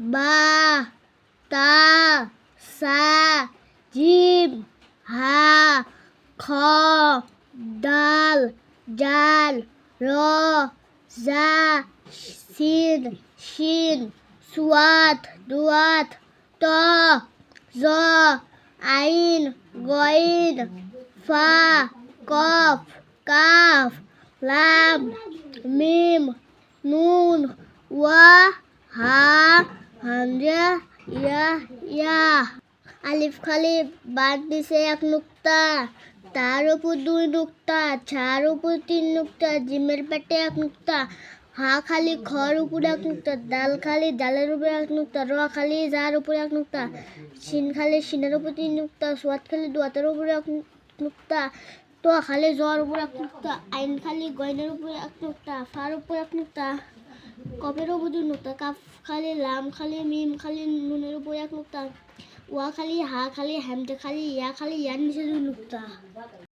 বা, তা, সা, জিম, হা, খ দাল জাল, র, জা, সিন, শিন, সুয়াত, দুয়াত, ত, জ, আইন, গইন, ফা, কফ, কাফ, লাম, মিম, নুন, ওয়া, হা হামজা ইয়া ইয়া আলিফ খালি বাদ দিছে এক নুক্তা। তার উপর দুই নুক্তা ছার উপর তিন নুক্তা, জিমের পেটে এক নুক্তা, হা খালি খর উপর এক নুক্তা, ডাল খালি ডালের উপর এক নুক্তা র খালি যার উপর এক নুক্তা, শিন খালি শিনের উপর তিন নুক্তা সোয়াত খালি দোয়াতের উপর এক নুক্তা তো খালি জ্বর উপর এক নুক্তা, আইন খালি গয়নের উপর এক নুক্তা, ফার উপর এক নুক্তা। কপের উপর দুই নুক্তা? কাফ খালি লাম, খালি মিম, খালি নুনের উপর এক নুক্তা। ওয়া খালি হা, খালি হ্যামটা খালি ইয়া, খালি ইয়ার নিচে নুক্তা।